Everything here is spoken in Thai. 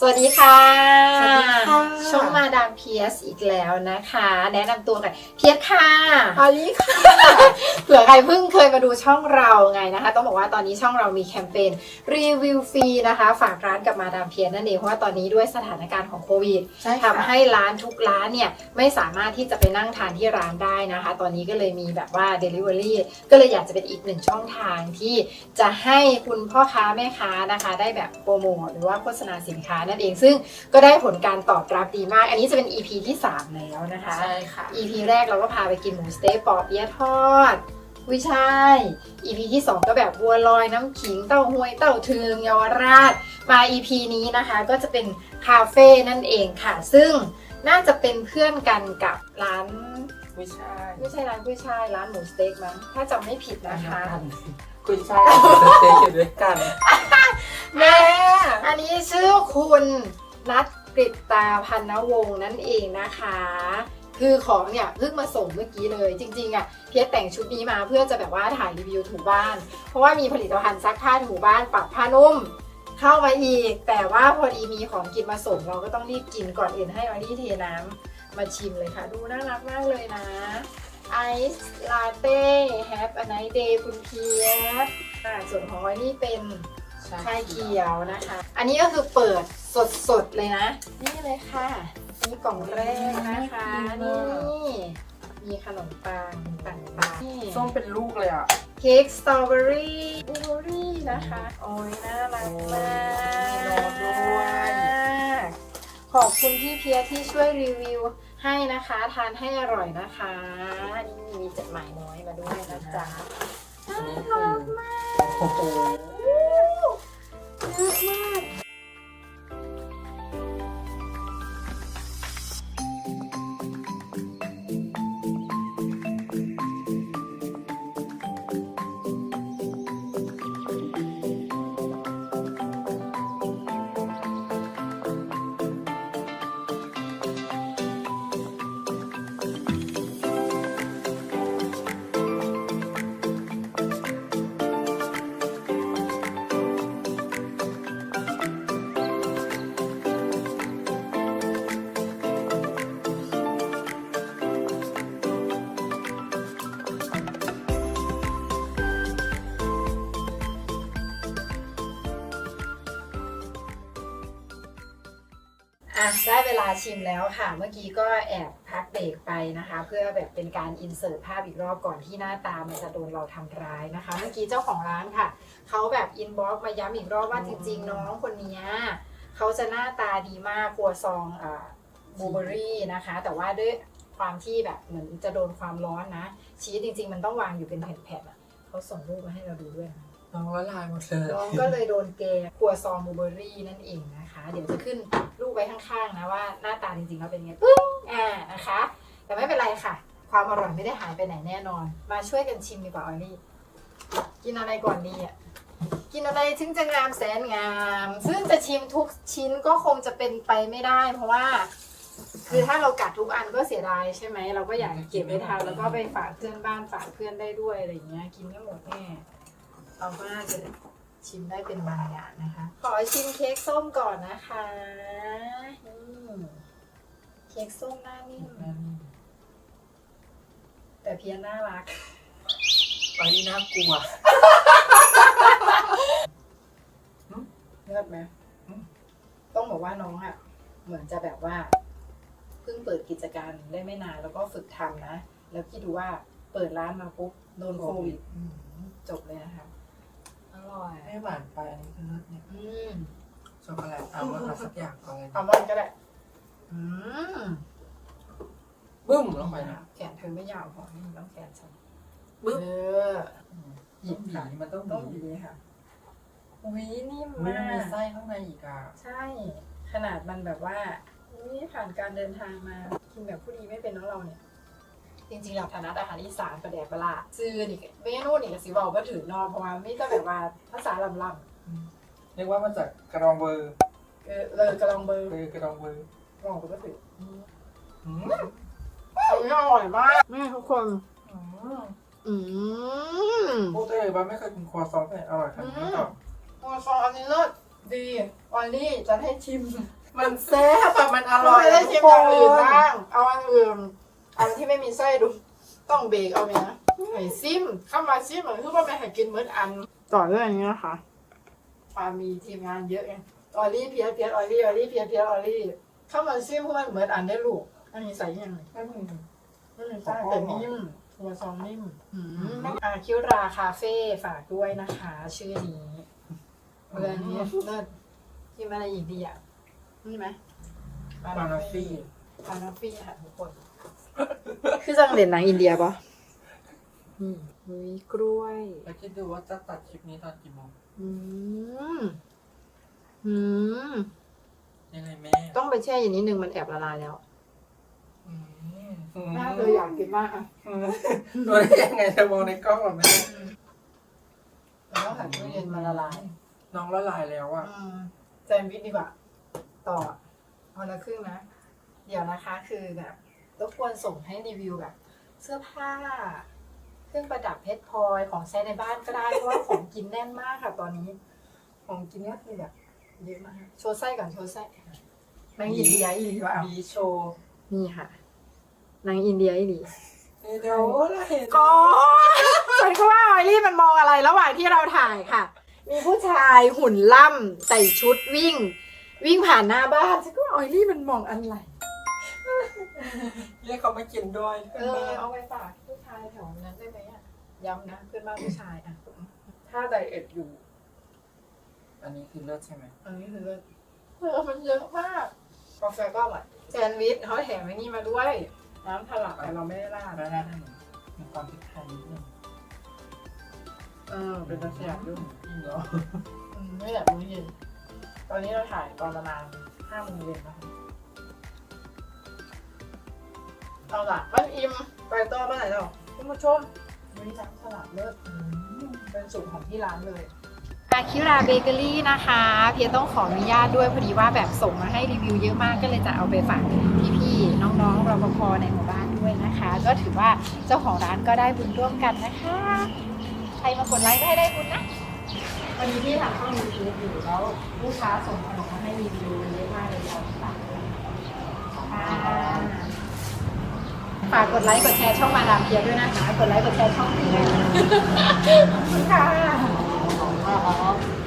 สวัสดีค่ะ สวัสดีค่ะ ช่องมาดามเพียสอีกแล้วนะคะ แนะนำตัวกันเพียสค่ะอลิค่ะ เผื่อใครเพิ่งเคยมาดูช่องเราไงนะคะ ต้องบอกว่าตอนนี้ช่องเรามีแคมเปญรีวิวฟรีนะคะ ฝากร้านกับมาดามเพียสนั่นเองเพราะว่าตอนนี้ด้วยสถานการณ์ของโควิด ใช่ทำให้ร้านทุกร้านเนี่ยไม่สามารถที่จะไปนั่งทานที่ร้านได้นะคะ ตอนนี้ก็เลยมีแบบว่า Delivery ก็เลยอยากจะเป็นอีกหนึ่งช่องทางที่จะให้คุณพ่อค้าแม่ค้านะคะ ได้แบบโปรโมทหรือว่าโฆษณาสินค้านั่นเองซึ่งก็ได้ผลการตอบรับดีมาก อันนี้จะเป็น EP ที่ 3 แล้วนะคะ ใช่ค่ะ EP แรกเราก็พาไปกินหมูสเต๊กปอบเปี๊ยะทอดวิชาย EP ที่ 2 ก็แบบบัวลอยน้ำขิงเต้าหวยเต้าเทืองเยาวราช มา EP นี้นะคะก็จะเป็นคาเฟ่นั่นเองค่ะ ซึ่งน่าจะเป็นเพื่อนกันกับร้านไม่ใช่ไม่ใช่ร้านกุ้ยช่ายร้านหมูสเต็กมั้งถ้าจำไม่ผิดนะคะคุยใช่กับสเต็กอยู่ด้วยกัน แม่อั นี้ชื่อคุณนัทกฤตตาพันนวงศ์นั่นเองนะคะ คือของเนี่ยเพิ่งมาส่งเมื่อกี้เลย จริงๆอะเพียรแต่งชุดนี้มาเพื่อจะแบบว่าถ่ายรีวิวถูบ้าน เพราะว่ามีผลิตภัณฑ์ซักผ้าถูบ้านปรับผ้านุ่มเข้ามาอีก แต่ว่าพอดีมีของกินมาส่งเราก็ต้องรีบกินก่อนอื่นให้ออลี่เทน้ำมาชิมเลยค่ะ ดูน่ารักมากเลยนะไอซ์ลาเต้แฮปอันไนเดย์คุณเพียรอ่าส่วนของออลี่เป็น ชาเขียวนะคะ อันนี้ก็คือเปิดสดๆเลยนะ นี่เลยค่ะ นี่กล่องแรกนะคะ นี่ มีขนมปังต่างๆนี่ส้มเป็นลูกเลยอะ เค้กสตรอเบอรี่บลูเบอรี่นะคะ โอ้ยน่ารักมากโอ้ยมีรสด้วยขอบคุณพี่เพียรที่ช่วยรีวิวให้นะคะ ทานให้อร่อยนะคะ นี่มีจดหมายน้อยมาด้วยนะจ๊ะอันนี้คือโอ้โอะได้เวลาชิมแล้วค่ะ เมื่อกี้ก็แอบพักเบรกไปนะคะ เพื่อแบบเป็นการอินเสิร์ตภาพอีกรอบก่อนที่หน้าตามันจะโดนเราทำร้ายนะคะ เมื่อกี้เจ้าของร้านค่ะ เขาแบบอินบ็อกมาย้ำอีกรอบว่าจริง ๆ น้องคนนี้เขาจะหน้าตาดีมากครัวซองอ่าบลูเบอรี่นะคะ แต่ว่าด้วยความที่แบบเหมือนจะโดนความร้อนนะ ชีสจริง ๆ มันต้องวางอยู่เป็นแผ่นๆอะเขาส่งรูปมาให้เราดูด้วยนะ น้องละลายหมดเลย น้องก็เลยโดนเกย์ครัวซองบลูเบอรี่นั่นเองนะคะ เดี๋ยวจะขึ้นรูปไว้ข้างๆนะว่าหน้าตาจริงๆแล้วเป็นไงปึ้งอ่านะคะ แต่ไม่เป็นไรค่ะ ความอร่อยไม่ได้หายไปไหนแน่นอน มาช่วยกันชิมดีกว่าออลลี่ กินอะไรก่อนดีอะ กินอะไรถึงจะงามแสนงาม ซึ่งจะชิมทุกชิ้นก็คงจะเป็นไปไม่ได้ เพราะว่า คือถ้าเรากัดทุกอันก็เสียดายใช่ไหม เราก็อยากเก็บไว้ทานแล้วก็ไปฝากเพื่อนบ้านฝากเพื่อนได้ด้วยอะไรอย่างเงี้ย กินไม่หมดแน่ เราก็น่าจะชิมได้เป็นบางอย่างนะคะ ขอชิมเค้กส้มก่อนนะคะอืมเค้กส้มหน้านิ่มแต่เพียงน่ารักอันนี้น่ากลัวเลือดไหมอืมต้องบอกว่าน้องอะเหมือนจะแบบว่า เพิ่งเปิดกิจการได้ไม่นานแล้วก็ฝึกทำนะ แล้วคิดดูว่าเปิดร้านมาปุ๊บโดนโควิดอืมจบเลยนะคะอ ร่อยไม่หวานไปอันนี้คือเลือดเนี่ยอืมช็อกโกแลตเอามาทำสักอย่างก่อนเลยอัลมอนด์ก็ได้ อืมบึ้มลงไปนะแขนเธอไม่ยาวพอนี่ต้องแขนฉันบึ้มเออหยิบบีค่ะมันต้องต้องบีบีค่ะอุ้ยนิ่มมันมามีกไส้ข้างในอีกอะใช่ ขนาดมันแบบว่าอุ้ยผ่านการเดินทางมา กินแบบผู้ดีไม่เป็นเน้องเราเนี่ย จริงๆเราถนัดอาหารอีสานประแดกประหลาดซื้อนี่เมนูนี่ก็สิบอกว่าถือนอเพราะว่าไม่ก็แบบว่าภาษาลำลเรียกว่ามาจากกระดองเบอร์ำเออเลยกระลองเบอร์เบอร์กระดองเบอร์บอกก็ถืออืมอันนี้อร่อยมากแม่ทุกคน อืม อืมพูดได้เลยว่าไม่เคยกินครัวซองที่ไหนอร่อยขนาดนี้มาก่อนโอ้ซองอันนี้เลิศดีออลลี่จะให้ชิม มันแซ่บอะมันออร่ร่ออยยได้ทุชิกมคอย่างอื่นนบ้าง เอาอันอื่นเอาที่ไม่มีไส้ดู ต้องเบรกเอาไหมนะไข่ซิมเข้ามาซิมเหมือนคือว่าไม่ให้กินเหมือนอันต่อเรื่องอย่างนี้นะคะปามีทีมงานเยอะไงออลลี่เพียสเพียสออลลี่ออลลี่เพียสเพียสออลลี่เข้ามาซิมเพราะมันเหมือนอันได้ลูกอันนี้ใส่ยังไงไม่มีไม่มีไส้แต่นิ่มตัวซองนิ่มอืมอาคิวราคาเฟ่ฝากด้วยนะคะ ชื่อนี้เมื่อนี้เลิศที่อะไรอีกดีอะนี่ไหมบานาฟี่ปานาฟี่ค่ะทุกคน คือจังเด่นหนังอินเดียปะนี่มีกล้วย แล้วคิดดูว่าจะตัดคลิปนี้ตอนกี่โมงอืม อืม ยังไงแม่ต้องไปแช่อย่างนี้นึงมันแอบละลายแล้วอืมน่าเลยอยากกินมากอะอืมดูได้ยังไงจะมองในกล้องแบบแม่แล้วหันตู้เย็นมาละลาย น้องละลายแล้วอะอืมแซนด์วิชดีกว่า ต่อเอาละครึ่งนะ เดี๋ยวนะคะคือแบบ รบกวนส่งให้รีวิวแบบ เสื้อผ้า เครื่องประดับเพชรพลอยของใช้ในบ้านก็ได้ เพราะว่าของกินแน่นมากค่ะ ตอนนี้ ของกินก็คือแบบเยอะมาก โชว์ไส้ก่อนโชว์ไส้นางอินเดียอีหลีวะบีโชว์นี่ค่ะนางอินเดียอีหลีเดี๋ยวเราเห็นก็ฉันก็ว่าออยลี่มันมองอะไรระหว่างที่เราถ่ายค่ะ มีผู้ชายหุ่นล่ำใส่ชุดวิ่ง วิ่งผ่านหน้าบ้านฉันก็ว่าออยลี่มันมองอะไร เรียกเขามากินด้วยเออเอาไปฝากผู้ชายแถวนั้นได้ไหมอะย้ำนะเพื่อนบ้านผู้ชายอะถ้าไดเอทอยู่ อันนี้คือเลือดใช่ไหมอันนี้คือเออมันเยอะมากกาแฟก็อร่อยแซนด์วิชเขาแถมไว้นี่มาด้วย น้ำถลักแต่เราไม่ได้ราดได้ได้ได้มีความพริกไทยนิดนึงเออเป็นตะเสียบด้วย จริงเหรออืมไม่อยากรู้เย็น ตอนนี้เราถ่ายตอนประมาณห้าโมงเย็นนะคะ เอาล่ะมันอิ่มไปต่อเมื่อไหร่แล้วคุณผู้ชมนี่น้ำสลัดเลิศอืมเป็นสูตรของที่ร้านเลย อาคิราเบเกอรี่นะคะ เพียต้องขออนุญาตด้วยพอดีว่าแบบส่งมาให้รีวิวเยอะมากก็เลยจะเอาไปฝากพี่ๆน้องๆรปภในหมู่บ้านด้วยนะคะ ก็ถือว่าเจ้าของร้านก็ได้บุญร่วมกันนะคะ ใครมากดไลค์ก็ให้ได้บุญนะวันนี้พี่ทำช่องยูทูบอยู่แล้วลูกค้าส่งขนมมาให้รีวิวเยอะมากเลยเราฝากด้วยค่ะ ฝากกดไลค์กดแชร์ช่องมาดามเพียด้วยนะคะ กดไลค์กดแชร์ช่องนี้ด้วยขอบคุณค่ะ